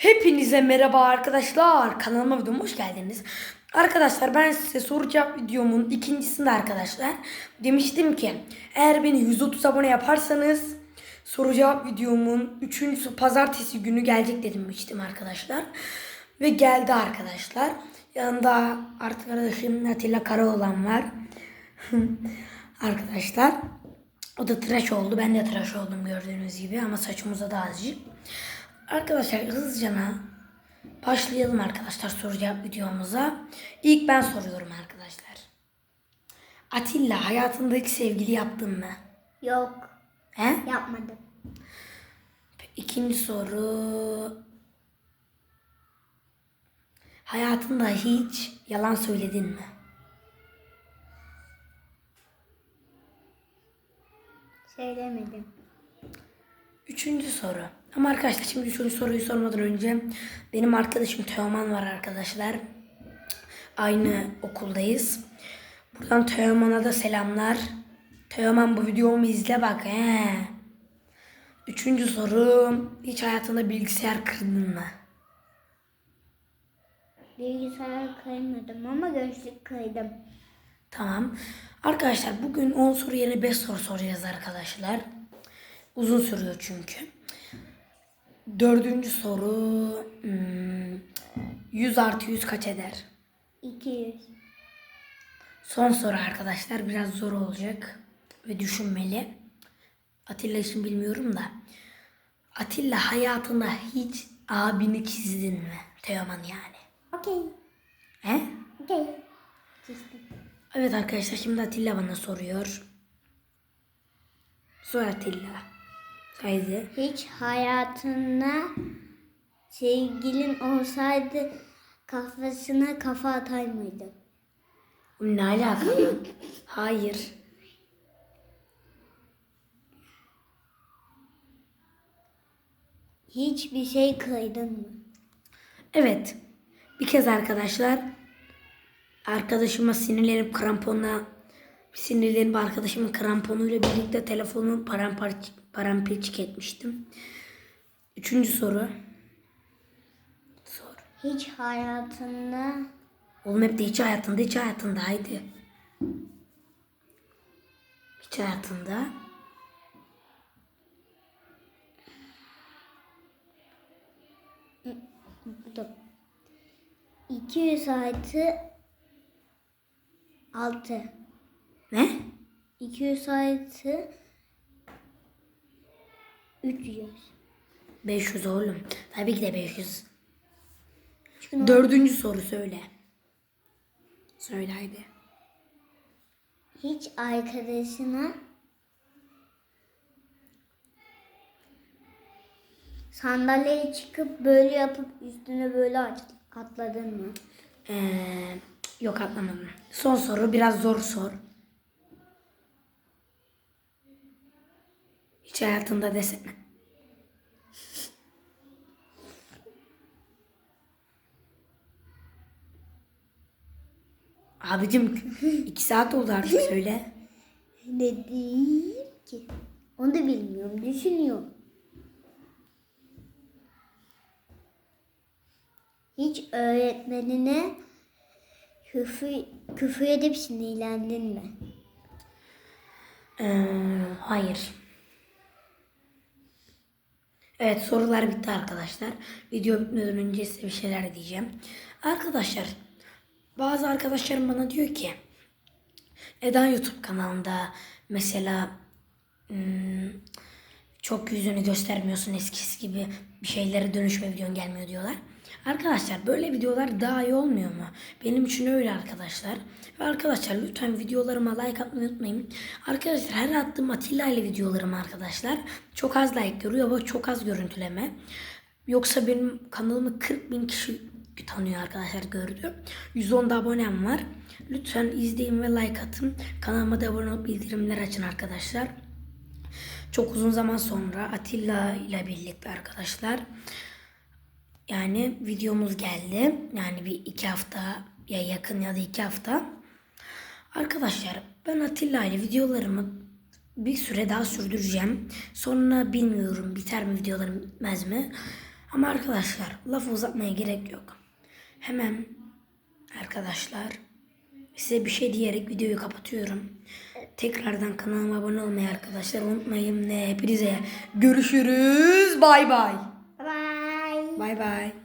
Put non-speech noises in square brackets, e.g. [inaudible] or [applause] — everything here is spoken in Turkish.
Hepinize merhaba arkadaşlar. Kanalıma videoma hoş geldiniz. Arkadaşlar ben size soru cevap videomun ikincisinde arkadaşlar demiştim ki eğer beni 130 abone yaparsanız soru cevap videomun 3. pazartesi günü gelecek demiştim arkadaşlar. Ve geldi arkadaşlar. Yanında artık arkadaşım Atilla Karaoğlan var. [laughs] arkadaşlar. O da tıraş oldu. Ben de tıraş oldum gördüğünüz gibi ama saçım uzadı azıcık. Arkadaşlar hızlıca başlayalım arkadaşlar soru cevap videomuza. İlk ben soruyorum arkadaşlar. Atilla hayatında hiç sevgili yaptın mı? Yok. He? Yapmadım. İkinci soru. Hayatında hiç yalan söyledin mi? Söylemedim. Üçüncü soru. Ama arkadaşlar şimdi üçüncü soruyu sormadan önce benim arkadaşım Teoman var arkadaşlar. Aynı okuldayız. Buradan Teoman'a da selamlar. Teoman bu videomu izle bak he. Üçüncü soru. Hiç hayatında bilgisayar kırdın mı? Bilgisayar kaymadım ama gözlük kaydım. Tamam. Arkadaşlar bugün 10 soru yerine 5 soru soracağız arkadaşlar. Uzun sürüyor çünkü. Dördüncü soru. hmm, 100 artı 100 kaç eder? 200. Son soru arkadaşlar. Biraz zor olacak. Ve düşünmeli. Atilla için bilmiyorum da. Atilla hayatında hiç abini çizdin mi? Teoman yani. Okey. He? Okey. Çizdim. Evet arkadaşlar şimdi Atilla bana soruyor. Sor Atilla. Haydi. Hiç hayatında sevgilin olsaydı kafasına kafa atar mıydın? Ne alakalı? Hayır. Hiçbir şey kıydın mı? Evet. Bir kez arkadaşlar arkadaşıma sinirlenip kramponla sinirlenip arkadaşımın kramponuyla birlikte telefonu paramparça paramparçık etmiştim. Üçüncü soru. Sor. Hiç hayatında Oğlum hep de hiç hayatında hiç hayatında haydi. Hiç hayatında. Dur. 200 artı 6. Ne? 200 artı 300. 500 oğlum. Tabii ki de 500. Çünkü Dördüncü soru söyle. Söyle haydi. hiç arkadaşına sandalyeye çıkıp böyle yapıp üstüne böyle at- atladın mı? Ee, yok atlamadım. Son soru biraz zor sor. Hiç hayatında desene. Abicim iki saat oldu artık söyle. Ne diyeyim ki? Onu da bilmiyorum. Düşünüyorum. Hiç öğretmenine küfür, küfür edip sinirlendin mi? Ee, hayır. Evet sorular bitti arkadaşlar. Video bitmeden önce size bir şeyler diyeceğim. Arkadaşlar bazı arkadaşlarım bana diyor ki neden YouTube kanalında mesela hmm, çok yüzünü göstermiyorsun eskisi gibi bir şeylere dönüşme videon gelmiyor diyorlar. Arkadaşlar böyle videolar daha iyi olmuyor mu? Benim için öyle arkadaşlar. Ve arkadaşlar lütfen videolarıma like atmayı unutmayın. Arkadaşlar her attığım Atilla ile videolarım arkadaşlar çok az like görüyor ve çok az görüntüleme. Yoksa benim kanalımı 40 bin kişi tanıyor arkadaşlar gördü. 110 da abonem var. Lütfen izleyin ve like atın. Kanalıma da abone olup bildirimler açın arkadaşlar. Çok uzun zaman sonra Atilla ile birlikte arkadaşlar. Yani videomuz geldi. Yani bir iki hafta ya yakın ya da iki hafta. Arkadaşlar ben Atilla ile videolarımı bir süre daha sürdüreceğim. Sonra bilmiyorum biter mi videolarım bitmez mi. Ama arkadaşlar lafı uzatmaya gerek yok. Hemen arkadaşlar size bir şey diyerek videoyu kapatıyorum. Tekrardan kanalıma abone olmayı arkadaşlar unutmayın. Hepinize görüşürüz. Bay bay. Bye. Bay bay.